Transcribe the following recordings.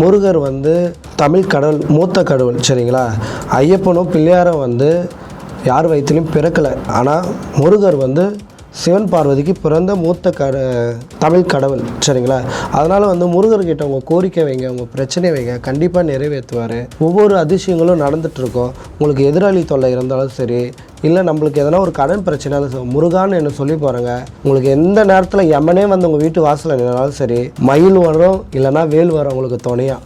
முருகர் வந்து தமிழ் கடவுள் மூத்த கடவுள் சரிங்களா? ஐயப்பனும் பிள்ளையாரும் வந்து யார் வயிற்றுலையும் பிறக்கலை. ஆனால் முருகர் வந்து சிவன் பார்வதிக்கு பிறந்த மூத்த கட தமிழ் கடவுள் சரிங்களா? அதனால் வந்து முருகர்கிட்ட உங்கள் கோரிக்கை வைங்க உங்கள் பிரச்சனை வைங்க. கண்டிப்பாக நிறைவேற்றுவார். ஒவ்வொரு அதிசயங்களும் நடந்துகிட்ருக்கோம் உங்களுக்கு எதிராளி தொல்லை இருந்தாலும் சரி இல்லை நம்மளுக்கு எதனா ஒரு கடன் பிரச்சனைனாலும் முருகான்னு என்ன சொல்லி போகிறாங்க உங்களுக்கு எந்த நேரத்தில் எமனே வந்து உங்கள் வீட்டு வாசலில் நின்னாலும் சரி மயில் வரும் இல்லைன்னா வேல் வரும் உங்களுக்கு துணையாக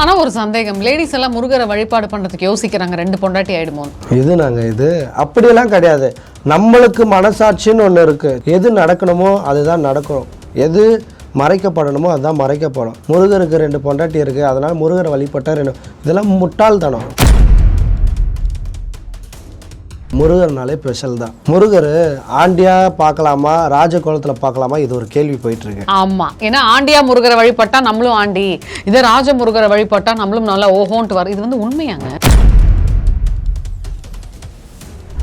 ஆனால் ஒரு சந்தேகம். லேடிஸ் எல்லாம் முருகரை வழிபாடு பண்ணுறதுக்கு யோசிக்கிறாங்க. ரெண்டு பொண்டாட்டி ஆயிடுமோ இது நாங்கள் இது. அப்படியெல்லாம் கிடையாது. நம்மளுக்கு மனசாட்சின்னு ஒன்று இருக்குது எது நடக்கணுமோ அதுதான் நடக்கணும். எது மறைக்கப்படணுமோ அதுதான் மறைக்கப்படும் முருகருக்கு ரெண்டு பொண்டாட்டி இருக்குது அதனால் முருகரை வழிபட்டால் ரெண்டு இதெல்லாம் முட்டாள்தனம். முருகர்னாலே ஸ்பெஷல் தான். முருகர் ஆண்டியா பார்க்கலாமா ராஜ குலத்தில் பார்க்கலாமா இது ஒரு கேள்வி போயிட்டு இருக்கு ஆமா. ஏன்னா ஆண்டியா முருகரை வழிபட்டா நம்மளும் ஆண்டி. இதே ராஜ முருகரை வழிபட்டா நம்மளும் நல்லா ஓஹோன்ட்டு வரும் இது வந்து உண்மையாங்க.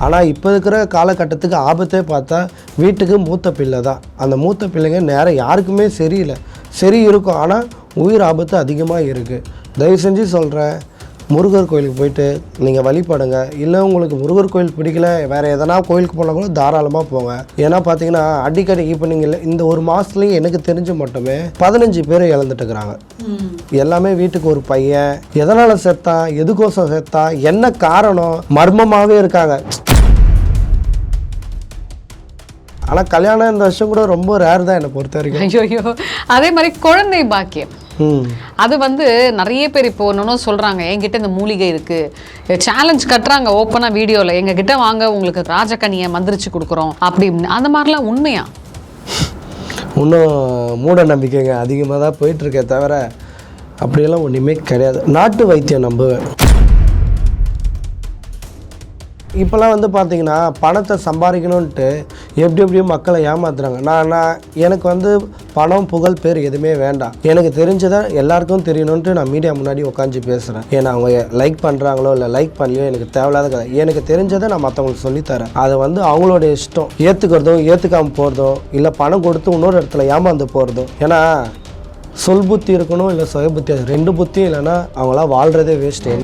ஆனால் இப்போ இருக்கிற காலகட்டத்துக்கு ஆபத்தே பார்த்தா வீட்டுக்கு மூத்த பிள்ளை தான். அந்த மூத்த பிள்ளைங்க நேரம் யாருக்குமே சரியில்லை சரி இருக்கும். ஆனால் உயிர் ஆபத்து அதிகமாக இருக்குது தயவு செஞ்சு சொல்கிறேன் முருகர் கோயிலுக்கு போயிட்டு நீங்கள் வழிபடுங்க இல்லை உங்களுக்கு முருகர் கோயில் பிடிக்கல வேறு எதனா கோயிலுக்கு போனால் கூட தாராளமாக போங்க. ஏன்னா பார்த்தீங்கன்னா அடிக்கடி இப்போ நீங்கள் இந்த ஒரு மாதத்துலேயும் எனக்கு தெரிஞ்சு மட்டுமே பதினஞ்சு பேர் இழந்துட்டு இருக்கிறாங்க எல்லாமே வீட்டுக்கு ஒரு பையன். எதனால் செத்தான் எதுக்கோசம் செத்தான் என்ன காரணம் மர்மமாகவே இருக்காங்க. ஆனால் கல்யாணம் இந்த வருஷம் கூட ரொம்ப ரேர் தான் என்னை பொறுத்த வரைக்கும். ஐயோ. அதே மாதிரி குழந்தை பாக்கியம். அது வந்து நிறைய பேர் இப்போ ஒன்று சொல்கிறாங்க என்கிட்ட இந்த மூலிகை இருக்குது சேலஞ்ச் கட்டுறாங்க ஓப்பனாக வீடியோவில் எங்ககிட்ட வாங்க உங்களுக்கு ராஜகனியை மந்திரிச்சு கொடுக்குறோம். அப்படி இப்படின்னு. அந்த மாதிரிலாம் உண்மையா? இன்னும் மூட நம்பிக்கைங்க அதிகமாக தான் போயிட்டுருக்கே தவிர அப்படியெல்லாம் ஒன்றுமே கிடையாது. நாட்டு வைத்தியம் நம்புவேன். இப்போல்லாம் வந்து பார்த்தீங்கன்னா பணத்தை சம்பாதிக்கணுன்ட்டு எப்படி எப்படியும் மக்களை ஏமாத்துறாங்க. நான் நான் எனக்கு வந்து பணம் புகழ் பேர் எதுவுமே வேண்டாம். எனக்கு தெரிஞ்சதை எல்லாருக்கும் தெரியணுன்ட்டு நான் மீடியா முன்னாடி உட்காந்து பேசுகிறேன் ஏன்னா அவங்க லைக் பண்ணுறாங்களோ இல்லை லைக் பண்ணலையோ எனக்கு தேவையில்லாத கதை. எனக்கு தெரிஞ்சதை நான் மற்றவங்களுக்கு சொல்லித்தரேன் அதை வந்து அவங்களோட இஷ்டம். ஏற்றுக்கிறதோ ஏற்றுக்காமல் போகிறதோ இல்லை பணம் கொடுத்து இன்னொரு இடத்துல ஏமாந்து போகிறதோ ஏன்னா சொல் புத்தி இருக்கணும் இல்லை சுய புத்தி. ரெண்டு புத்தியும் இல்லைன்னா அவங்களாம் வாழ்கிறதே வேஸ்ட்டு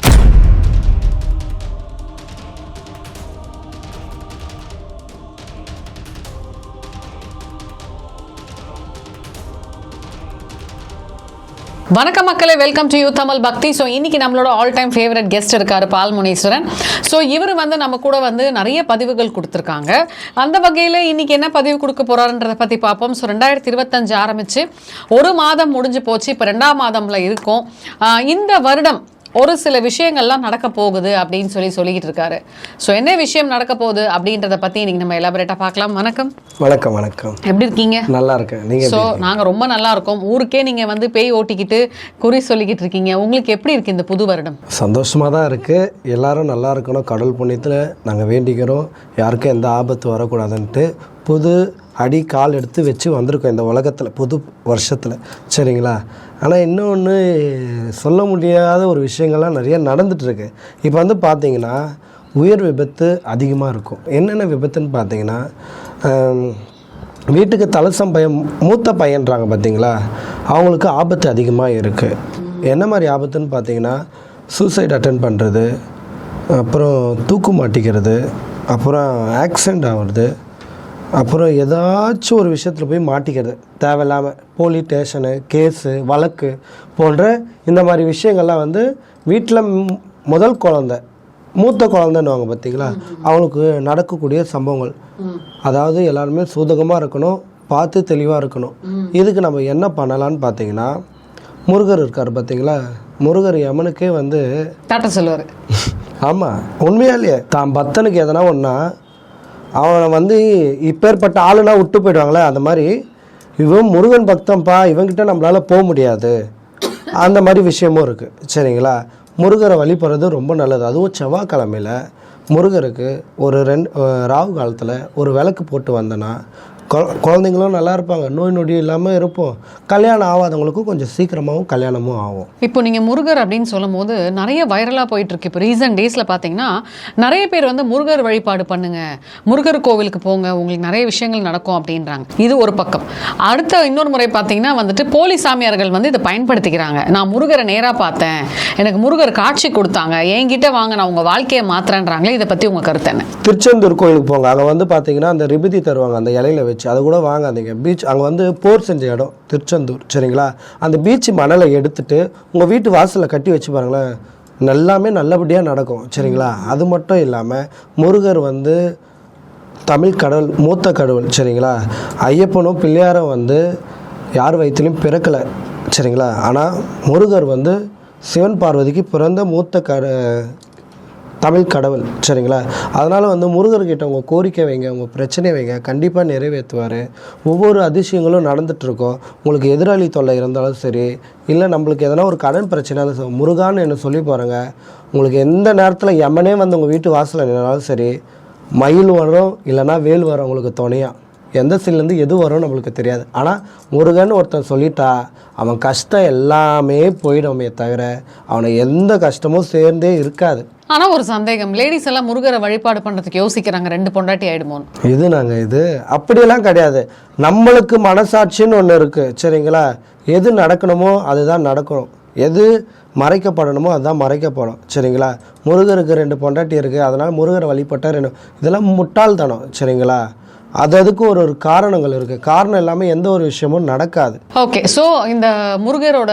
வணக்கம் மக்களே வெல்கம் டு யூ தமிழ் பக்தி ஸோ இன்னைக்கு நம்மளோட ஆல் டைம் ஃபேவரட் கெஸ்ட் இருக்காரு பால் முனீஸ்வரன். ஸோ இவர் வந்து நம்ம கூட வந்து நிறைய பதிவுகள் கொடுத்துருக்காங்க. அந்த வகையில் இன்னைக்கு என்ன பதிவு கொடுக்க போறாருன்றத பற்றி பார்ப்போம். ஸோ ரெண்டாயிரத்தி இருபத்தஞ்சு ஆரம்பிச்சு ஒரு மாதம் முடிஞ்சு போச்சு. இப்போ ரெண்டாம் மாதம்ல இருக்கும். இந்த வருடம் ஒரு சில விஷயங்கள்லாம் நடக்க போகுது அப்படின்னு சொல்லி சொல்லிக்கிட்டு இருக்காரு. ஸோ என்ன விஷயம் நடக்க போகுது அப்படின்றத பற்றி இன்னைக்கு நம்ம எலாபரேட்டாக பார்க்கலாம். வணக்கம். வணக்கம் வணக்கம். எப்படி இருக்கீங்க? நல்லா இருக்கேன். நீங்கள் ஸோ நாங்கள் ரொம்ப நல்லா இருக்கோம். ஊருக்கே நீங்கள் வந்து பேய் ஓட்டிக்கிட்டு குறி சொல்லிக்கிட்டு இருக்கீங்க. உங்களுக்கு எப்படி இருக்கு இந்த புது வருடம்? சந்தோஷமாக தான் இருக்குது எல்லாரும் நல்லா இருக்கணும். கடவுள் புண்ணியத்தில் நாங்கள் வேண்டிக்கிறோம். யாருக்கும் எந்த ஆபத்து வரக்கூடாதுன்ட்டு புது அடி கால் எடுத்து வச்சு வந்திருக்கோம் இந்த உலகத்தில் புது வருஷத்தில். சரிங்களா? ஆனால் இன்னொன்று சொல்ல முடியாத ஒரு விஷயங்கள்லாம் நிறைய நடந்துகிட்ருக்கு இப்போ வந்து பார்த்திங்கன்னா உயர் விபத்து அதிகமாக இருக்கும். என்னென்ன விபத்துன்னு பார்த்தீங்கன்னா வீட்டுக்கு தலசம் பையன் மூத்த பையன்றாங்க பார்த்தீங்களா அவங்களுக்கு ஆபத்து அதிகமாக இருக்குது என்ன மாதிரி ஆபத்துன்னு பார்த்தீங்கன்னா சூசைட் அட்டன் பண்ணுறது அப்புறம் தூக்கு மாட்டிக்கிறது அப்புறம் ஆக்சிடெண்ட் ஆகிறது அப்புறம் ஏதாச்சும் ஒரு விஷயத்தில் போய் மாட்டிக்கிறது. தேவையில்லாமல் போலீஸ் ஸ்டேஷனு கேஸு வழக்கு போன்ற இந்த மாதிரி விஷயங்கள்லாம் வந்து வீட்டில் முதல் குழந்தை மூத்த குழந்தைன்னுவாங்க பார்த்தீங்களா அவங்களுக்கு நடக்கக்கூடிய சம்பவங்கள். அதாவது எல்லாருமே சூதகமாக இருக்கணும் பார்த்து தெளிவாக இருக்கணும். இதுக்கு நம்ம என்ன பண்ணலான்னு பார்த்தீங்கன்னா முருகர் இருக்கார் பார்த்தீங்களா முருகர் யமனுக்கே வந்து டாட்டா சொல்லுவார். ஆமாம் உண்மையாலேயே தான் பக்தனுக்கு எதனா ஒன்றா அவனை வந்து இப்பேற்பட்ட ஆளுனா விட்டு போயிடுவாங்களே அந்த மாதிரி இவன் முருகன் பக்தன்ப்பா இவங்கிட்ட நம்மளால் போக முடியாது. அந்த மாதிரி விஷயமும் இருக்குது சரிங்களா? முருகரை வழிபடுறது ரொம்ப நல்லது. அதுவும் செவ்வாய்க்கிழமையில் முருகருக்கு ஒரு ரெண்டு ராகு காலத்தில் ஒரு விளக்கு போட்டு வந்தேன்னா குழந்தைங்களும் நல்லா இருப்பாங்க. நோய் நொடி இல்லாமல் இருப்போம். கல்யாணம் ஆகாதவங்களுக்கும் கொஞ்சம் சீக்கிரமாகவும் கல்யாணமும் ஆகும். இப்போ நீங்கள் முருகர் அப்படின்னு சொல்லும்போது நிறைய வைரலாக போயிட்டு இருக்கு இப்போ ரீசன்ட் டேஸில் பார்த்தீங்கன்னா நிறைய பேர் வந்து முருகர் வழிபாடு பண்ணுங்க. முருகர் கோவிலுக்கு போங்க. உங்களுக்கு நிறைய விஷயங்கள் நடக்கும் அப்படின்றாங்க. இது ஒரு பக்கம். அடுத்த இன்னொரு முறை பார்த்தீங்கன்னா வந்துட்டு போலி சாமியார்கள் வந்து இதை பயன்படுத்திக்கிறாங்க. நான் முருகரை நேராக பார்த்தேன். எனக்கு முருகர் காட்சி கொடுத்தாங்க. என்கிட்ட வாங்க நான் உங்கள் வாழ்க்கையை மாத்துறேன்றாங்களே இதை பற்றி உங்கள் கருத்து என்ன? திருச்செந்தூர் கோயிலுக்கு போங்க. அங்கே வந்து பார்த்தீங்கன்னா அந்த ரிபிதி தருவாங்க. அந்த இலையில வச்சு அதை கூட வாங்காதீங்க. பீச் அங்கே வந்து போர் செஞ்ச இடம் திருச்செந்தூர். சரிங்களா? அந்த பீச் மணலை எடுத்துட்டு உங்கள் வீட்டு வாசலில் கட்டி வச்சு பாருங்களேன். எல்லாமே நல்லபடியாக நடக்கும். சரிங்களா? அது மட்டும் இல்லாமல் முருகர் வந்து தமிழ் கடவுள் மூத்த கடவுள். சரிங்களா? ஐயப்பனும் பிள்ளையாரும் வந்து யார் வயிற்றுலையும் பிறக்கலை. சரிங்களா? ஆனால் முருகர் வந்து சிவன் பார்வதிக்கு பிறந்த மூத்த கட தமிழ் கடவுள் சரிங்களா? அதனால் வந்து முருகர்கிட்ட உங்கள் கோரிக்கை வைங்க உங்கள் பிரச்சனை வைங்க. கண்டிப்பாக நிறைவேற்றுவார். ஒவ்வொரு அதிசயங்களும் நடந்துகிட்ருக்கோம் உங்களுக்கு எதிராளி தொல்லை இருந்தாலும் சரி இல்லை நம்மளுக்கு எதனா ஒரு கடன் பிரச்சனை முருகான்னு என்ன சொல்லி போகிறேங்க உங்களுக்கு எந்த நேரத்தில் எமனே வந்து உங்கள் வீட்டு வாசலில் நின்னாலும் சரி மயில் வரும் இல்லைன்னா வேல் வரும் உங்களுக்கு துணையாக எந்த சைட்லேருந்து எது வரும்னு நம்மளுக்கு தெரியாது. ஆனால் முருகன் ஒருத்தன் சொல்லிட்டா அவன் கஷ்டம் எல்லாமே போயிடுமே தவிர அவனை எந்த கஷ்டமும் சேர்ந்தே இருக்காது. ஆனால் ஒரு சந்தேகம். லேடிஸ் எல்லாம் முருகரை வழிபாடு பண்ணுறதுக்கு யோசிக்கிறாங்க. ரெண்டு பொண்டாட்டி ஆயிடுமோன்னு. இது நாங்கள் இது. அப்படியெல்லாம் கிடையாது. நம்மளுக்கு மனசாட்சின்னு ஒன்று இருக்குது சரிங்களா? எது நடக்கணுமோ அதுதான் நடக்கணும். எது மறைக்கப்படணுமோ அதுதான் மறைக்கப்படும் சரிங்களா? முருகருக்கு ரெண்டு பொண்டாட்டி இருக்குது அதனால் முருகரை வழிபட்டா ரெண்டு இதெல்லாம் முட்டாள்தனம். சரிங்களா? அது அதுக்கு ஒரு ஒரு காரணங்கள் இருக்குது காரணம் இல்லாமல் எந்த ஒரு விஷயமும் நடக்காது. ஓகே ஸோ இந்த முருகரோட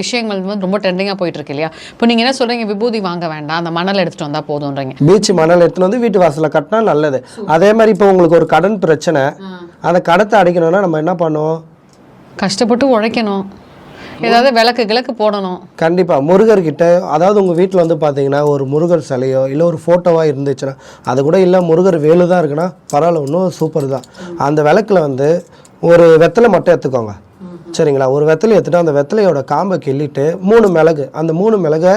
விஷயங்கள் வந்து ரொம்ப ட்ரெண்டிங்காக போயிட்டு இருக்கு இல்லையா? இப்போ நீங்கள் என்ன சொல்றீங்க? விபூதி வாங்க வேண்டாம் அந்த மணல் எடுத்துட்டு வந்தா போதும்ன்றீங்க. பீச் மணல் எடுத்துன்னு வந்து வீட்டு வாசலில் கட்டினா நல்லது. அதே மாதிரி இப்போ உங்களுக்கு ஒரு கடன் பிரச்சனை. அந்த கடத்தை அடைக்கணும்னா நம்ம என்ன பண்ணுவோம்? கஷ்டப்பட்டு உழைக்கணும். ஏதாவது விளக்கு கிழக்கு போடணும். கண்டிப்பாக முருகர்கிட்ட அதாவது உங்கள் வீட்டில் வந்து பார்த்தீங்கன்னா ஒரு முருகர் சிலையோ இல்லை ஒரு ஃபோட்டோவாக இருந்துச்சுன்னா அது கூட இல்லை முருகர் வேலு தான் இருக்குன்னா பரவாயில்ல இன்னும் சூப்பர் தான். அந்த விளக்கில் வந்து ஒரு வெத்தலை மட்டும் எடுத்துக்கோங்க சரிங்களா? ஒரு வெத்தலை எடுத்துட்டு அந்த வெத்தலையோட காம்பை கிள்ளிட்டு மூணு மிளகு அந்த மூணு மிளகை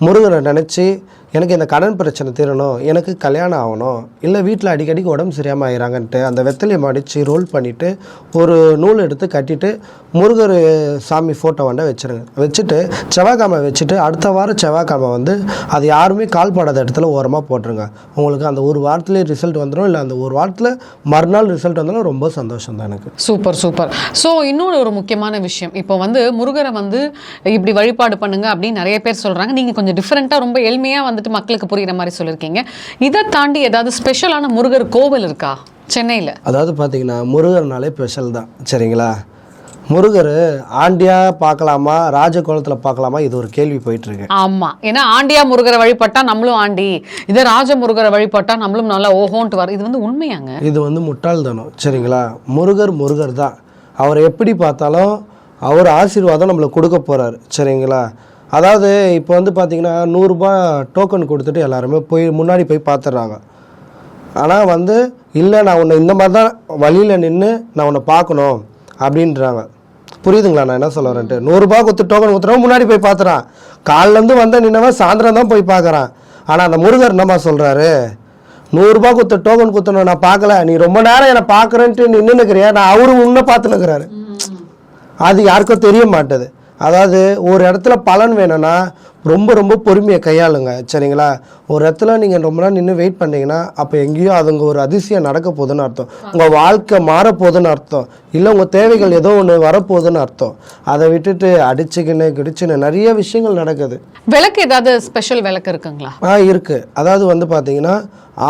முருகரை நினச்சி எனக்கு இந்த கடன் பிரச்சனை தீரணும் எனக்கு கல்யாணம் ஆகணும் இல்லை வீட்டில் அடிக்கடிக்கு உடம்பு சரியாமல் ஆயிராங்கன்ட்டு அந்த வெத்தலையை மடித்து ரோல் பண்ணிவிட்டு ஒரு நூல் எடுத்து கட்டிட்டு முருகர் சாமி ஃபோட்டோ வண்ட வச்சுருங்க. வச்சுட்டு செவ்வாய்க்கிழமை வச்சுட்டு அடுத்த வாரம் செவ்வாய்க்கிழமை வந்து அது யாருமே கால் படாத இடத்துல ஓரமாக போட்டுருங்க. உங்களுக்கு அந்த ஒரு வாரத்துலேயே ரிசல்ட் வந்துடும் இல்லை அந்த ஒரு வாரத்தில் மறுநாள் ரிசல்ட் வந்தாலும் ரொம்ப சந்தோஷம் தான் எனக்கு. Super super. ஸோ இன்னொரு ஒரு முக்கியமான விஷயம். இப்போ வந்து முருகரை வந்து இப்படி வழிபாடு பண்ணுங்க அப்படின்னு நிறைய பேர் சொல்றாங்க. நீங்க கொஞ்சம் டிஃப்ரெண்ட்டாக ரொம்ப எளிமையாக வந்துட்டு மக்களுக்கு புரியுற மாதிரி சொல்லியிருக்கீங்க. இதை தாண்டி ஏதாவது ஸ்பெஷலான முருகர் கோவில் இருக்கா? சென்னையில். அதாவது பார்த்தீங்கன்னா முருகர்னாலே ஸ்பெஷல் தான். சரிங்களா? முருகர் ஆண்டியா பார்க்கலாமா? ராஜ கோலத்தில் பார்க்கலாமா? இது ஒரு கேள்வி போயிட்டு இருக்கு ஆமா. ஏன்னா ஆண்டியா முருகரை வழிபட்டா நம்மளும் ஆண்டி. இதே ராஜ முருகரை வழிபட்டா நம்மளும் நல்லா ஓஹோன்ட்டு வர இது வந்து உண்மையாங்க? இது வந்து முட்டாள்தனம். சரிங்களா? முருகர் முருகர் தான். அவர் எப்படி பார்த்தாலும் அவர் ஆசீர்வாதம் நம்மளுக்கு கொடுக்க போகிறாரு சரிங்களா? அதாவது இப்போ வந்து பார்த்தீங்கன்னா நூறுரூபா டோக்கன் கொடுத்துட்டு எல்லாருமே போய் முன்னாடி போய் பார்த்துடுறாங்க ஆனால் வந்து இல்லை நான் உன்னை இந்த மாதிரி தான் வழியில் நின்று நான் உன்னை பார்க்கணும் அப்படின்றாங்க. புரியுதுங்களா நான் என்ன சொல்ல வரேன்ட்டு? நூறுரூபா கொடுத்து டோக்கன் கொடுத்துறவன் முன்னாடி போய் பார்த்துறான். காலிலேருந்து வந்த நின்னவன் சாயந்தரம் தான் போய் பார்க்குறான். ஆனால் அந்த முருகர் என்னம்மா சொல்கிறாரு நூறுரூபா கொடுத்த டோக்கன் கொடுத்தணும் நான் பார்க்கல. நீ ரொம்ப நேரம் என்னை பார்க்குறேன்ட்டு நின்று நிற்கிறியா நான் அவரு உன்னை பார்த்து நிற்கிறாரு அது யாருக்கும் தெரிய மாட்டுது. அதாவது ஒரு இடத்துல பலன் வேணும்னா ரொம்ப ரொம்ப பொறுமையை கையாளுங்க. சரிங்களா? ஒரு இடத்துல நீங்கள் ரொம்ப நேரம் நின்று வெயிட் பண்ணீங்கன்னா அப்போ எங்கேயோ அதுங்க ஒரு அதிசயம் நடக்க போகுதுன்னு அர்த்தம். உங்கள் வாழ்க்கை மாறப்போகுதுன்னு அர்த்தம். இல்லை உங்கள் தேவைகள் ஏதோ ஒன்று வரப்போகுதுன்னு அர்த்தம். அதை விட்டுட்டு அடிச்சுக்கின்னு கிடிச்சுன்னு நிறைய விஷயங்கள் நடக்குது. விளக்கு ஏதாவது ஸ்பெஷல் விளக்கு இருக்குங்களா? ஆ இருக்குது அதாவது வந்து பார்த்தீங்கன்னா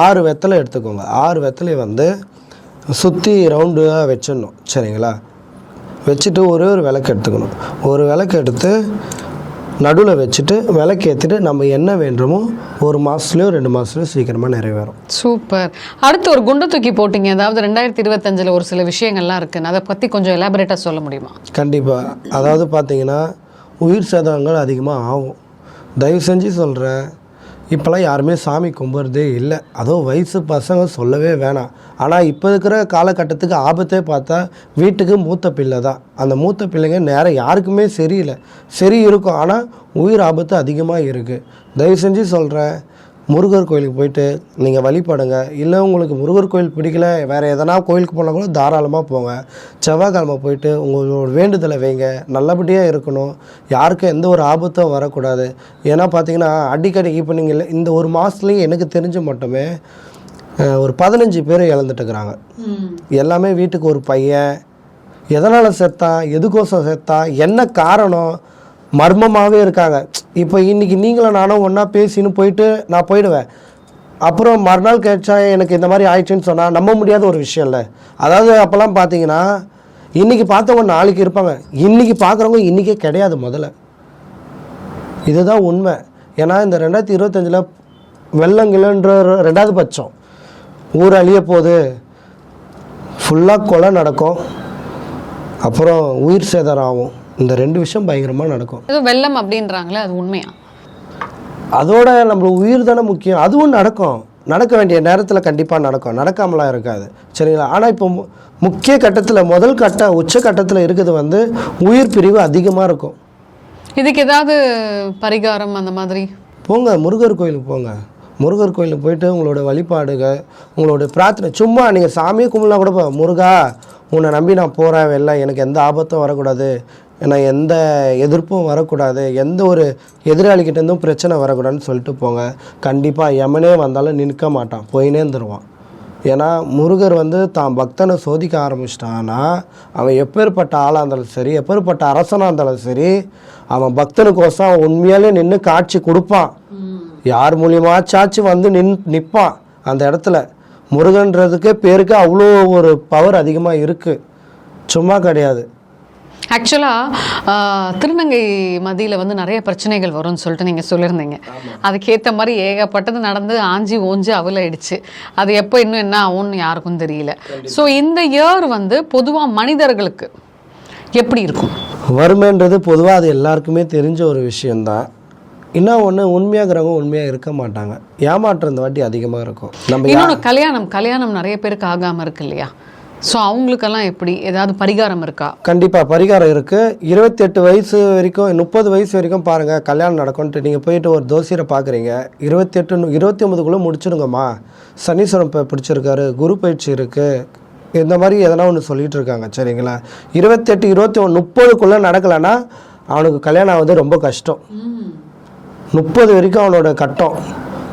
ஆறு வெத்தலை எடுத்துக்கோங்க. ஆறு வெத்தலை வந்து சுற்றி ரவுண்டாக வச்சிடணும். சரிங்களா? வச்சுட்டு ஒரே ஒரு விளக்கு எடுத்துக்கணும். ஒரு விளக்கு எடுத்து நடுவில் வச்சுட்டு விளக்கு ஏற்றிட்டு நம்ம என்ன வேண்டுமோ ஒரு மாதத்துலேயோ ரெண்டு மாதத்துலையோ சீக்கிரமாக நிறைவேறும். சூப்பர். அடுத்து ஒரு குண்டு தூக்கி போட்டீங்க. அதாவது ரெண்டாயிரத்தி இருபத்தஞ்சில் ஒரு சில விஷயங்கள்லாம் இருக்குன்னு அதை பற்றி கொஞ்சம் எலாபரேட்டாக சொல்ல முடியுமா? கண்டிப்பாக அதாவது பார்த்தீங்கன்னா உயிர் சேதங்கள் அதிகமாக ஆகும். தயவு செஞ்சு சொல்கிறேன் இப்போல்லாம் யாருமே சாமி கும்பிட்றதே இல்லை. அதுவும் வயசு பசங்க சொல்லவே வேணாம். ஆனால் இப்போ இருக்கிற காலகட்டத்துக்கு ஆபத்தே பார்த்தா வீட்டுக்கு மூத்த பிள்ளை தான். அந்த மூத்த பிள்ளைங்க நேரம் யாருக்குமே சரியில்லை. சரி இருக்கும். ஆனால் உயிர் ஆபத்து அதிகமாக இருக்குது தயவு செஞ்சு சொல்கிறேன் முருகர் கோயிலுக்கு போயிட்டு நீங்கள் வழிபடுங்க இல்லை உங்களுக்கு முருகர் கோயில் பிடிக்கல வேறு எதனா கோயிலுக்கு போனால் கூட தாராளமாக போங்க. செவ்வாய்க்கிழமை போயிட்டு உங்களோட வேண்டுதலை வைங்க. நல்லபடியாக இருக்கணும். யாருக்கும் எந்த ஒரு ஆபத்தும் வரக்கூடாது. ஏன்னா பார்த்தீங்கன்னா அடிக்கடி இப்போ நீங்கள் இந்த ஒரு மாதத்துலேயும் எனக்கு தெரிஞ்ச மட்டுமே ஒரு பதினஞ்சு பேர் இழந்துட்டுக்கிறாங்க எல்லாமே வீட்டுக்கு ஒரு பையன். எதனால் செத்தான் எதுக்கோசம் செத்தான் என்ன காரணம் மர்மமாகவே இருக்காங்க. இப்போ இன்றைக்கி நீங்களும் நானும் ஒன்றா பேசின்னு போயிட்டு நான் போயிடுவேன். அப்புறம் மறுநாள் கேட்டா எனக்கு இந்த மாதிரி ஆயிடுச்சுன்னு சொன்னால் நம்ப முடியாத ஒரு விஷயம் இல்லை. அதாவது அப்போல்லாம் பார்த்தீங்கன்னா இன்றைக்கி பார்த்தவங்க நாளைக்கு இருப்பாங்க. இன்றைக்கி பார்க்குறவங்க இன்றைக்கே கிடையாது முதல்ல. இதுதான் உண்மை. ஏன்னா இந்த ரெண்டாயிரத்தி இருபத்தஞ்சில் வெள்ளங்கிழன்ற ரெண்டாவது பட்சம். ஊர் அழிய போகுது. ஃபுல்லாக கொலை நடக்கும். அப்புறம் உயிர் சேதாரம் ஆகும். இந்த ரெண்டு விஷயம் பயங்கரமாக நடக்கும். ஏதோ வெள்ளம் அப்படின்றாங்களே அது உண்மையா? அதோட நம்ம உயிர் தானே முக்கியம். அதுவும் நடக்கும். நடக்க வேண்டிய நேரத்தில் கண்டிப்பாக நடக்கும். நடக்காமலாம் இருக்காது. சரிங்களா? ஆனால் இப்போ முக்கிய கட்டத்தில் முதல் கட்ட உச்ச கட்டத்தில் இருக்குது வந்து உயிர் பிரிவு அதிகமாக இருக்கும். இதுக்கு ஏதாவது பரிகாரம் அந்த மாதிரி? போங்க முருகர் கோயிலுக்கு போங்க. முருகர் கோயிலுக்கு போயிட்டு உங்களோட வழிபாடுகள் உங்களோட பிரார்த்தனை. சும்மா நீங்கள் சாமியை கும்பிடலாம் கூட போ முருகா உன்னை நம்பி நான் போகிறேன் வெளில எனக்கு எந்த ஆபத்தும் வரக்கூடாது. ஏன்னா எந்த எதிர்ப்பும் வரக்கூடாது. எந்த ஒரு எதிராளிகிட்டேருந்தும் பிரச்சனை வரக்கூடாதுன்னு சொல்லிட்டு போங்க. கண்டிப்பாக எமனே வந்தாலும் நிற்க மாட்டான். போயினே இருந்துருவான் ஏன்னா முருகர் வந்து தான் பக்தனை சோதிக்க ஆரம்பிச்சிட்டான்னா அவன் எப்பேற்பட்ட ஆளாக இருந்தாலும் சரி எப்பேற்பட்ட அரசனாக இருந்தாலும் சரி அவன் பக்தனுக்கோசம் அவன் உண்மையாலே நின்று காட்சி கொடுப்பான். யார் மூலியமாச்சாச்சும் வந்து நின் நிற்பான் அந்த இடத்துல. முருகன்றதுக்கு பேருக்கு அவ்வளோ ஒரு பவர் அதிகமாக இருக்குது சும்மா கிடையாது. ஆக்சுவலாக திருநங்கை மதியில் வந்து நிறைய பிரச்சனைகள் வரும்னு சொல்லிட்டு நீங்கள் சொல்லியிருந்தீங்க. அதுக்கேற்ற மாதிரி ஏகப்பட்டது நடந்து ஆஞ்சி ஓஞ்சி அவலாயிடுச்சு அது எப்போ இன்னும் என்ன ஆகும்னு யாருக்கும் தெரியல. ஸோ இந்த இயர் வந்து பொதுவாக மனிதர்களுக்கு எப்படி இருக்கும்? வறுமைன்றது பொதுவாக அது எல்லாருக்குமே தெரிஞ்ச ஒரு விஷயந்தான் இன்னும் ஒன்று உண்மையாகிறவங்க உண்மையாக இருக்க மாட்டாங்க. ஏமாற்றம் இந்த வாட்டி அதிகமாக இருக்கும். நம்ம இன்னொன்று கல்யாணம். கல்யாணம் நிறைய பேருக்கு ஆகாமல் இருக்கு இல்லையா? ஸோ அவங்களுக்கெல்லாம் எப்படி? ஏதாவது பரிகாரம் இருக்கா? கண்டிப்பாக பரிகாரம் இருக்குது இருபத்தெட்டு வயசு வரைக்கும் முப்பது வயசு வரைக்கும் பாருங்கள் கல்யாணம் நடக்கும்ன்ட்டு. நீங்கள் போயிட்டு ஒரு தோசியரை பார்க்குறீங்க இருபத்தெட்டு இருபத்தி ஒன்பதுக்குள்ளே முடிச்சிடுங்கம்மா சனீஸ்வரம் பிடிச்சிருக்காரு. குரு பயிற்சி இருக்குது இந்த மாதிரி எதனா ஒன்று சொல்லிகிட்டு இருக்காங்க சரிங்களா? இருபத்தெட்டு இருபத்தி ஒன்று முப்பதுக்குள்ளே நடக்கலைன்னா அவனுக்கு கல்யாணம் ஆகுது ரொம்ப கஷ்டம். முப்பது வரைக்கும் அவனோட கட்டம்.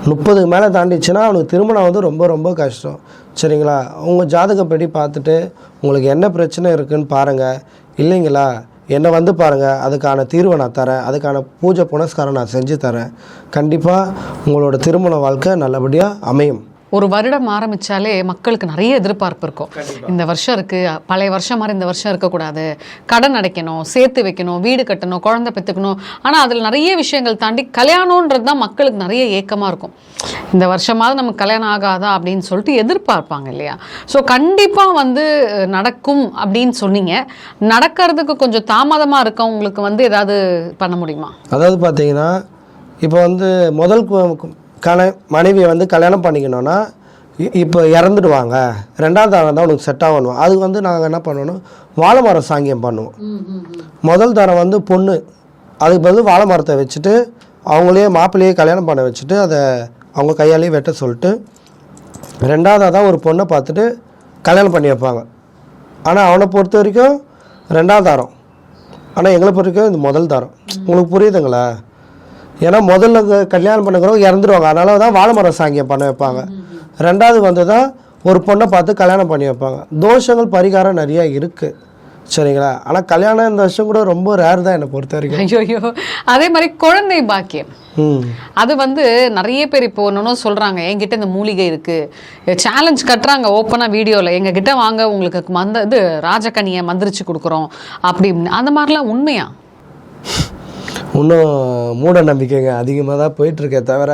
முப்பதுக்கு மேலே தாண்டிச்சுன்னா அவனுக்கு திருமணம் வந்து ரொம்ப ரொம்ப கஷ்டம். சரிங்களா? உங்கள் ஜாதகப்படி பார்த்துட்டு உங்களுக்கு என்ன பிரச்சனை இருக்குன்னு பாருங்கள் இல்லைங்களா? என்னை வந்து பாருங்கள் அதுக்கான தீர்வை நான் தரேன். அதுக்கான பூஜை புனஸ்காரம் நான் செஞ்சு தரேன். கண்டிப்பாக உங்களோட திருமண வாழ்க்கை நல்லபடியாக அமையும். ஒரு வருடம் ஆரம்பிச்சாலே மக்களுக்கு நிறைய எதிர்பார்ப்பு இருக்கும். இந்த வருஷம் இருக்கு பழைய வருஷம் மாதிரி இந்த வருஷம் இருக்கக்கூடாது. கடன் அடைக்கணும் சேர்த்து வைக்கணும் வீடு கட்டணும் குழந்தை பெற்றுக்கணும். ஆனால் அதில் நிறைய விஷயங்கள் தாண்டி கல்யாணன்றது தான் மக்களுக்கு நிறைய ஏக்கமாக இருக்கும். இந்த வருஷமாவது நமக்கு கல்யாணம் ஆகாதா அப்படின்னு சொல்லிட்டு எதிர்பார்ப்பாங்க இல்லையா? ஸோ கண்டிப்பாக வந்து நடக்கும் அப்படின்னு சொன்னீங்க. நடக்கிறதுக்கு கொஞ்சம் தாமதமாக இருக்கவங்களுக்கு வந்து ஏதாவது பண்ண முடியுமா? அதாவது பார்த்தீங்கன்னா இப்போ வந்து முதல் கு- கண மனைவியை வந்து கல்யாணம் பண்ணிக்கணும்னா இப்போ இறந்துடுவாங்க. ரெண்டாவது தரம் தான் உனக்கு செட் ஆகணும். அதுக்கு வந்து நாங்கள் என்ன பண்ணணும்? வாழை மரம் சாங்கியம் பண்ணுவோம். முதல் தரம் வந்து பொண்ணு. அதுக்கு பதில் வாழை மரத்தை வச்சுட்டு அவங்களே மாப்பிள்ளையே கல்யாணம் பண்ண வச்சுட்டு அதை அவங்க கையாலேயே வெட்ட சொல்லிட்டு ரெண்டாவதாக தான் ஒரு பொண்ணை பார்த்துட்டு கல்யாணம் பண்ணி வைப்பாங்க. ஆனால் அவனை பொறுத்த வரைக்கும் ரெண்டாவது தாரம். ஆனால் எங்களை பொறுத்த வரைக்கும் இது முதல் தாரம். உங்களுக்கு புரியுதுங்களா? ஏன்னா முதல்ல கல்யாணம் பண்ணுறவங்க இறந்துருவாங்க. அதனால தான் வாழை மரம் சாங்கியம் பண்ண வைப்பாங்க. ரெண்டாவது வந்து தான் ஒரு பொண்ணை பார்த்து கல்யாணம் பண்ணி வைப்பாங்க. தோஷங்கள் பரிகாரம் நிறைய இருக்குது சரிங்களா? ஆனால் கல்யாணம் இந்த வருஷம் கூட ரொம்ப ரேர் தான் என்னை பொறுத்த வரைக்கும். ஐயோ அதே மாதிரி குழந்தை பாக்கியம். அது வந்து நிறைய பேர் இப்போ ஒன்றும் சொல்கிறாங்க என்கிட்ட இந்த மூலிகை இருக்குது சேலஞ்ச் கட்டுறாங்க ஓப்பனாக வீடியோவில் எங்ககிட்ட வாங்க உங்களுக்கு மந்த இது ராஜகனியை மந்திரிச்சு கொடுக்குறோம் அப்படி இப்படின்னு. அந்த மாதிரிலாம் உண்மையா? இன்னும் மூட நம்பிக்கைங்க அதிகமாக தான் போயிட்டுருக்கே தவிர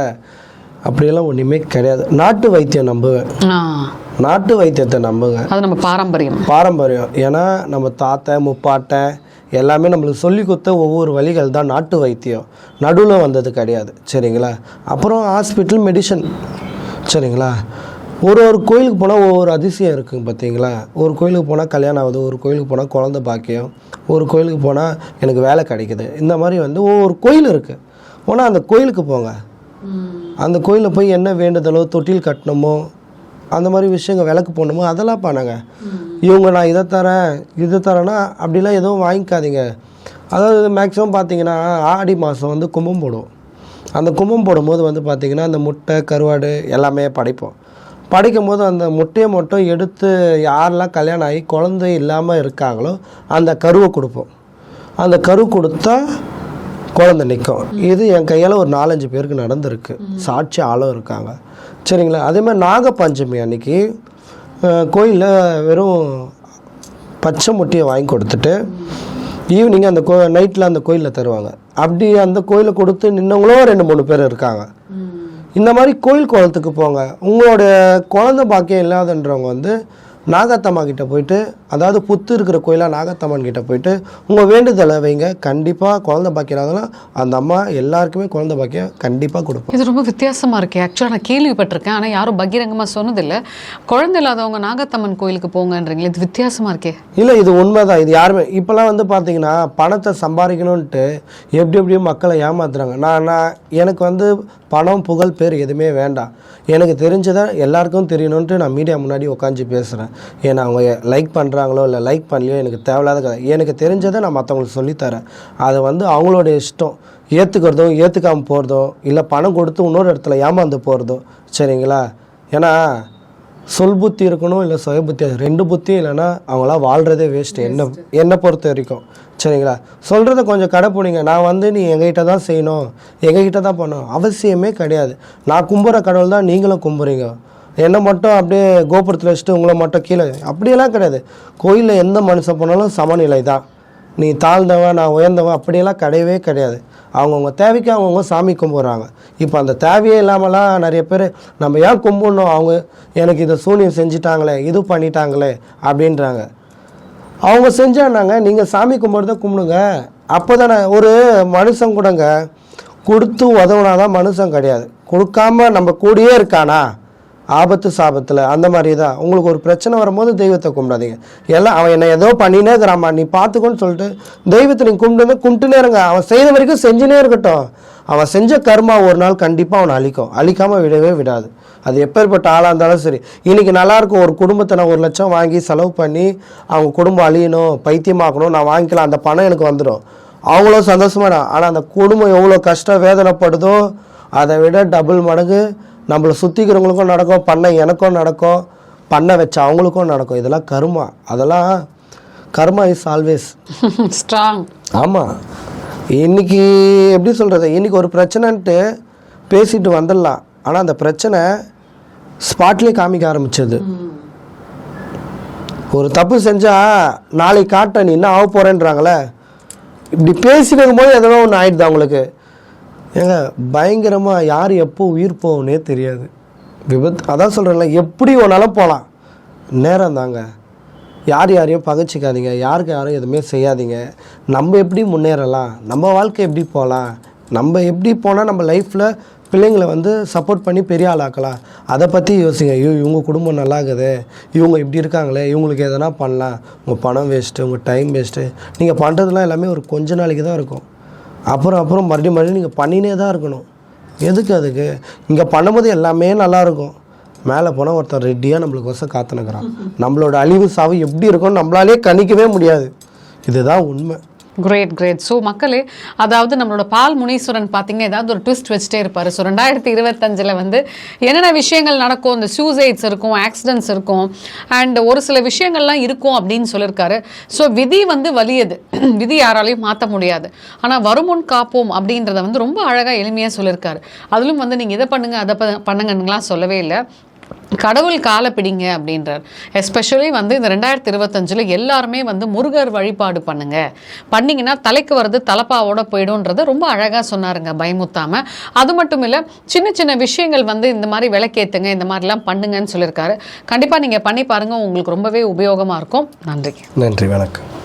அப்படியெல்லாம் ஒன்றுமே கிடையாது. நாட்டு வைத்தியம் நம்புவேன். நாட்டு வைத்தியத்தை நம்புங்க அது நம்ம பாரம்பரியம். பாரம்பரியம். ஏன்னா நம்ம தாத்தை முப்பாட்டை எல்லாமே நம்மளுக்கு சொல்லி கொடுத்த ஒவ்வொரு வழிகள் தான் நாட்டு வைத்தியம். நடுவில் வந்தது கிடையாது. சரிங்களா? அப்புறம் ஹாஸ்பிட்டல் மெடிசன் சரிங்களா? ஒரு ஒரு கோயிலுக்கு போனால் ஒவ்வொரு அதிசயம் இருக்குங்க பார்த்தீங்களா ஒரு கோயிலுக்கு போனால் கல்யாணம் ஆகுது ஒரு கோயிலுக்கு போனால் குழந்த பாக்கியம் ஒரு கோயிலுக்கு போனால் எனக்கு வேலை கிடைக்குது. இந்த மாதிரி வந்து ஒவ்வொரு கோயில் இருக்குது போனால் அந்த கோயிலுக்கு போங்க. அந்த கோயிலில் போய் என்ன வேண்டுதலோ தொட்டில் கட்டணுமோ அந்த மாதிரி விஷயங்கள் விளக்கு போடணுமோ அதெல்லாம் பண்ணாங்க. இவங்க நான் இதை தரேன் இதை தரேன்னா அப்படிலாம் எதுவும் வாங்கிக்காதீங்க. அதாவது மேக்ஸிமம் பார்த்தீங்கன்னா ஆடி மாதம் வந்து கும்பம் போடுவோம். அந்த கும்பம் போடும்போது வந்து பார்த்திங்கன்னா அந்த முட்டை கருவாடு எல்லாமே படைப்போம். படைக்கும் போது அந்த முட்டையை மட்டும் எடுத்து யாரெல்லாம் கல்யாணம் ஆகி குழந்தை இல்லாமல் இருக்காங்களோ அந்த கருவை கொடுப்போம். அந்த கரு கொடுத்தா குழந்தை நிற்கும் இது என் கையால் ஒரு நாலஞ்சு பேருக்கு நடந்திருக்கு. சாட்சி ஆளும் இருக்காங்க. சரிங்களா? அதே மாதிரி நாகப்பஞ்சமி அன்னைக்கு கோயிலில் வெறும் பச்சை முட்டையை வாங்கி கொடுத்துட்டு ஈவினிங் அந்த கோ நைட்டில் அந்த கோயிலில் தருவாங்க. அப்படி அந்த கோயிலை கொடுத்து நின்னவங்களும் ரெண்டு மூணு பேர் இருக்காங்க. இந்த மாதிரி கோயில் குளத்துக்கு போங்க. உங்களோட குழந்தை பாக்கியம் இல்லாதன்றவங்க வந்து நாகத்தம்மா கிட்ட போயிட்டு அதாவது புத்து இருக்கிற கோயிலாக நாகத்தம்மன் கிட்ட போயிட்டு உங்கள் வேண்டுதலை வைங்க கண்டிப்பாக குழந்தை இல்லாதவங்க அந்த அம்மா எல்லாருக்குமே குழந்தை பாக்கியம் கண்டிப்பாக கொடுப்போம். இது ரொம்ப வித்தியாசமா இருக்கே. ஆக்சுவலாக நான் கேள்விப்பட்டிருக்கேன் ஆனால் யாரும் பகிரங்கமாக சொன்னதில்லை. குழந்தை இல்லாதவங்க நாகத்தம்மன் கோயிலுக்கு போங்கன்றீங்களே இது வித்தியாசமா இருக்கே. இல்லை இது உண்மைதான். இது யாருமே இப்போல்லாம் வந்து பார்த்தீங்கன்னா பணத்தை சம்பாதிக்கணுன்ட்டு எப்படி எப்படியும் மக்களை ஏமாத்துறாங்க. நான் நான் எனக்கு வந்து பணம் புகழ் பேர் எதுவுமே வேண்டாம். எனக்கு தெரிஞ்சதை எல்லாருக்கும் தெரியணுன்ட்டு நான் மீடியா முன்னாடி உட்காந்து பேசுகிறேன் ஏன்னா அவங்க லைக் பண்ணுறாங்களோ இல்லை லைக் பண்ணலையோ எனக்கு தேவையில்லாத கதை. எனக்கு தெரிஞ்சதை நான் மற்றவங்களுக்கு சொல்லித்தரேன். அதை வந்து அவங்களோட இஷ்டம். ஏற்றுக்கிறதோ ஏற்றுக்காமல் போகிறதோ இல்லை பணம் கொடுத்து இன்னொரு இடத்துல ஏமாந்து போகிறதோ சரிங்களா? ஏன்னா சொல் புத்தி இருக்கணும் இல்லை சுய புத்தி ரெண்டு புத்தியும் இல்லைன்னா அவங்களாம் வாழ்கிறதே வேஸ்ட்டு என்ன என்னை பொறுத்த வரைக்கும். சரிங்களா? சொல்கிறத கொஞ்சம் கடைப்பிடிங்க. நான் வந்து நீ எங்ககிட்ட தான் செய்யணும். எங்ககிட்ட தான் பண்ணணும். அவசியமே கிடையாது. நான் கும்புற கடவுள் தான் நீங்களும் கும்புறீங்க. என்னை மட்டும் அப்படியே கோபுரத்தில் வச்சுட்டு உங்களை மட்டும் கீழே அப்படியெல்லாம் கிடையாது. கோயிலில் எந்த மனுஷன் போனாலும் சமநிலை தான் நீ தாழ்ந்தவன் நான் உயர்ந்தவன் அப்படியெல்லாம் கிடையவே கிடையாது. அவங்கவுங்க தேவைக்கு அவங்கவுங்க சாமி கும்பிட்றாங்க. இப்போ அந்த தேவையே இல்லாமலாம் நிறைய பேர் நம்ம ஏன் கும்பிடணும்? அவங்க எனக்கு இதை சூனியம் செஞ்சிட்டாங்களே இது பண்ணிட்டாங்களே அப்படின்றாங்க. அவங்க செஞ்சானாங்க நீங்கள் சாமி கும்பிட்றத கும்பிடுங்க. அப்போ தானே ஒரு மனுஷன் கூடங்க கொடுத்து உதவுனாதான் மனுஷன் கிடையாது. கொடுக்காம நம்ம கூடயே இருக்கானா? ஆபத்து சாபத்தில். அந்த மாதிரி தான் உங்களுக்கு ஒரு பிரச்சனை வரும்போது தெய்வத்தை கும்பிடாதீங்க. எல்லாம் அவன் என்ன ஏதோ பண்ணினே இருக்கிறாம்மா நீ பார்த்துக்கோன்னு சொல்லிட்டு தெய்வத்தை நீ கும்பிட்டு கும்பிட்டுனே இருங்க. அவன் செய்த வரைக்கும் செஞ்சுனே இருக்கட்டும். அவன் செஞ்ச கர்மா ஒரு நாள் கண்டிப்பாக அவனை அழிக்கும். அழிக்காமல் விடவே விடாது. அது எப்பேற்பட்ட ஆளாக இருந்தாலும் சரி. இன்றைக்கி நல்லாயிருக்கும் ஒரு குடும்பத்தை நான் ஒரு லட்சம் வாங்கி செலவு பண்ணி அவங்க குடும்பம் அழியணும் பைத்தியமாக்கணும் நான் வாங்கிக்கலாம். அந்த பணம் எனக்கு வந்துடும். அவங்களும் சந்தோஷமாக ஆனால் அந்த குடும்பம் எவ்வளோ கஷ்டம் வேதனைப்படுதோ அதை விட டபுள் மடங்கு நம்மளை சுற்றிக்கிறவங்களுக்கும் நடக்கும் பண்ண எனக்கும் நடக்கும் பண்ண வச்ச அவங்களுக்கும் நடக்கும். இதெல்லாம் கர்மா. அதெல்லாம் கர்மா இஸ் ஆல்வேஸ் ஸ்ட்ராங் ஆமாம் இன்னைக்கு எப்படி சொல்கிறது இன்னைக்கு ஒரு பிரச்சனைன்ட்டு பேசிட்டு வந்துடலாம். ஆனால் அந்த பிரச்சனை ஸ்பாட்லேயே காமிக்க ஆரம்பிச்சது. ஒரு தப்பு செஞ்சால் நாளைக்கு காட்ட நீ என்ன ஆக போகிறேன்றாங்களே இப்படி பேசிட்டு இருக்கும்போது எதனா ஒன்று ஆயிடுது அவங்களுக்கு. ஏங்க பயங்கரமாக யார் எப்போ உயிர் போகணுன்னே தெரியாது. விபத்து அதான் சொல்கிறேன்ல எப்படி ஒன்றாலும் போகலாம் நேரம் தாங்க. யார் யாரையும் பகைச்சிக்காதீங்க. யாருக்கு யாரும் எதுவுமே செய்யாதீங்க. நம்ம எப்படி முன்னேறலாம்? நம்ம வாழ்க்கை எப்படி போகலாம்? நம்ம எப்படி போனால் நம்ம லைஃப்பில் பிள்ளைங்களை வந்து சப்போர்ட் பண்ணி பெரிய ஆளாக்கலாம்? அதை பற்றி யோசிங்க. ஐயோ இவங்க குடும்பம் நல்லா இருக்குது. இவங்க இப்படி இருக்காங்களே. இவங்களுக்கு எதனா பண்ணலாம். உங்கள் பணம் வேஸ்ட்டு உங்கள் டைம் வேஸ்ட்டு நீங்கள் பண்ணுறதுலாம் எல்லாமே ஒரு கொஞ்ச நாளைக்கு தான் இருக்கும். அப்புறம் அப்புறம் மறுபடியும் மறுபடியும் நீங்கள் பண்ணினே தான் இருக்கணும். எதுக்கு அதுக்கு? இங்கே பண்ணும்போது எல்லாமே நல்லா இருக்கும் மேலே போனால் ஒருத்தர் ரெடியாக நம்மளுக்கு வசம் காத்துனுக்குறான். நம்மளோட அழிவு சாவு எப்படி இருக்கும்னு நம்மளாலே கணிக்கவே முடியாது. இதுதான் உண்மை. கிரேட் கிரேட் ஸோ மக்களே அதாவது நம்மளோட பால் முனீஸ்வரன் பார்த்தீங்க ஏதாவது ஒரு ட்விஸ்ட் வச்சுட்டே இருப்பார். ஸோ ரெண்டாயிரத்தி இருபத்தஞ்சில் வந்து என்னென்ன விஷயங்கள் நடக்கும்? இந்த சூசைட்ஸ் இருக்கும் ஆக்சிடென்ட்ஸ் இருக்கும் அண்ட் ஒரு சில விஷயங்கள்லாம் இருக்கும் அப்படின்னு சொல்லியிருக்காரு ஸோ விதி வந்து வலியது. விதி யாராலையும் மாற்ற முடியாது. ஆனால் வருமுன் காப்போம் அப்படின்றத வந்து ரொம்ப அழகாக எளிமையாக சொல்லியிருக்காரு அதிலும் வந்து நீங்கள் இதை பண்ணுங்க அதை ப- பண்ணுங்கன்னுலாம் சொல்லவே இல்லை. கடவுள் காலை பிடிங்க அப்படின்றார். எஸ்பெஷலி வந்து இந்த ரெண்டாயிரத்தி இருபத்தஞ்சில் எல்லாருமே வந்து முருகர் வழிபாடு பண்ணுங்க. பண்ணீங்கன்னா தலைக்கு வர்றது தலப்பாவோட போயிடும்ன்றதை ரொம்ப அழகாக சொன்னாருங்க பயமுத்தாம. அது மட்டும் இல்லை சின்ன சின்ன விஷயங்கள் வந்து இந்த மாதிரி விளக்கேத்துங்க இந்த மாதிரிலாம் பண்ணுங்கன்னு சொல்லியிருக்காரு. கண்டிப்பாக நீங்கள் பண்ணி பாருங்க உங்களுக்கு ரொம்பவே உபயோகமாக இருக்கும். நன்றி நன்றி வணக்கம்.